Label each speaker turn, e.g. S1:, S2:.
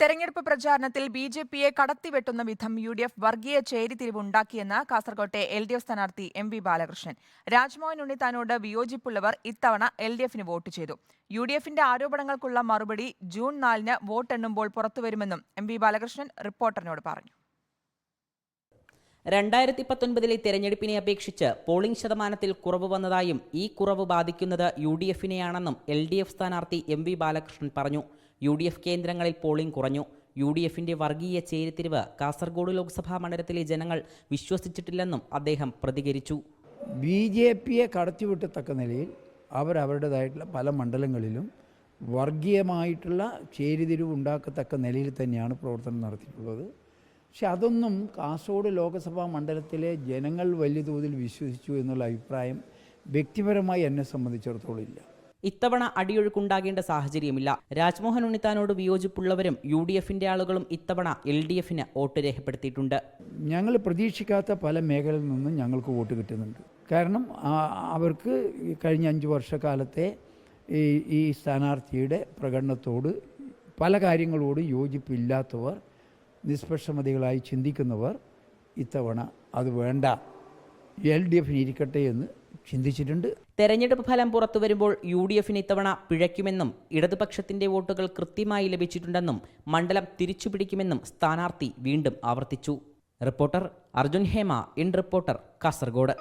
S1: തെരഞ്ഞെടുപ്പ് പ്രചാരണത്തിൽ B J പിയെ കടത്തിവെട്ടുന്ന വിധം യു ഡി എഫ് വർഗീയ ചേരിതിരിവുണ്ടാക്കിയെന്ന് കാസർകോട്ടെ എൽ ഡി എഫ് സ്ഥാനാർത്ഥി എം വി ബാലകൃഷ്ണൻ. രാജ്മോഹൻ ഉണ്ണിത്താനോട് വിയോജിപ്പുള്ളവർ ഇത്തവണ എൽ ഡി എഫിന് വോട്ട് ചെയ്തു. യു ഡി എഫിന്റെ ആരോപണങ്ങൾക്കുള്ള മറുപടി ജൂൺ നാലിന് വോട്ടെണ്ണുമ്പോൾ പുറത്തുവരുമെന്നും എം വി ബാലകൃഷ്ണൻ റിപ്പോർട്ടറിനോട് പറഞ്ഞു.
S2: രണ്ടായിരത്തി പത്തൊൻപതിലെ തെരഞ്ഞെടുപ്പിനെ അപേക്ഷിച്ച് പോളിംഗ് ശതമാനത്തിൽ കുറവ് വന്നതായും ഈ കുറവ് ബാധിക്കുന്നത് യു ഡി എഫിനെയാണെന്നും എൽ ഡി എഫ് സ്ഥാനാർത്ഥി എം വി ബാലകൃഷ്ണൻ പറഞ്ഞു. യു ഡി എഫ് കേന്ദ്രങ്ങളിൽ പോളിംഗ് കുറഞ്ഞു. യു ഡി എഫിന്റെ വർഗീയ ചേരിതിരിവ് കാസർഗോഡ് ലോക്സഭാ മണ്ഡലത്തിലെ ജനങ്ങൾ വിശ്വസിച്ചിട്ടില്ലെന്നും അദ്ദേഹം പ്രതികരിച്ചു.
S3: ബി ജെ പിയെ കടത്തിവിട്ടത്തക്ക നിലയിൽ അവരവരുടേതായിട്ടുള്ള പല മണ്ഡലങ്ങളിലും വർഗീയമായിട്ടുള്ള ചേരിതിരിവ് ഉണ്ടാക്കത്തക്ക നിലയിൽ തന്നെയാണ് പ്രവർത്തനം നടത്തിയിട്ടുള്ളത്. പക്ഷെ അതൊന്നും കാസർഗോഡ് ലോക്സഭാ മണ്ഡലത്തിലെ ജനങ്ങൾ വലിയ തോതിൽ വിശ്വസിച്ചു എന്നുള്ള അഭിപ്രായം വ്യക്തിപരമായി എന്നെ സംബന്ധിച്ചിടത്തോളം ഇല്ല.
S2: ഇത്തവണ അടിയൊഴുക്കുണ്ടാകേണ്ട സാഹചര്യമില്ല. രാജ്മോഹൻ ഉണ്ണിത്താനോട് വിയോജിപ്പുള്ളവരും യു ഡി എഫിന്റെ ആളുകളും ഇത്തവണ എൽ ഡി എഫിന് വോട്ട് രേഖപ്പെടുത്തിയിട്ടുണ്ട്.
S3: ഞങ്ങൾ പ്രതീക്ഷിക്കാത്ത പല മേഖലയിൽ നിന്നും ഞങ്ങൾക്ക് വോട്ട് കിട്ടുന്നുണ്ട്. കാരണം അവർക്ക് കഴിഞ്ഞ അഞ്ച് വർഷക്കാലത്തെ ഈ ഈ സ്ഥാനാർത്ഥിയുടെ പ്രകടനത്തോട് പല കാര്യങ്ങളോട് യോജിപ്പില്ലാത്തവർ നിഷ്പക്ഷമതികളായി ചിന്തിക്കുന്നവർ ഇത്തവണ അത് വേണ്ട. എൽ ഡി എഫിന് ഇരിക്കട്ടെ എന്ന് ചിന്തിച്ചിട്ടുണ്ട്.
S2: തെരഞ്ഞെടുപ്പ് ഫലം പുറത്തുവരുമ്പോൾ യു ഡി എഫിന് ഇത്തവണ പിഴയ്ക്കുമെന്നും ഇടതുപക്ഷത്തിന്റെ വോട്ടുകൾ കൃത്യമായി ലഭിച്ചിട്ടുണ്ടെന്നും മണ്ഡലം തിരിച്ചുപിടിക്കുമെന്നും സ്ഥാനാർത്ഥി വീണ്ടും ആവർത്തിച്ചു. Reporter Arjun Hema in reporter Kasaragod.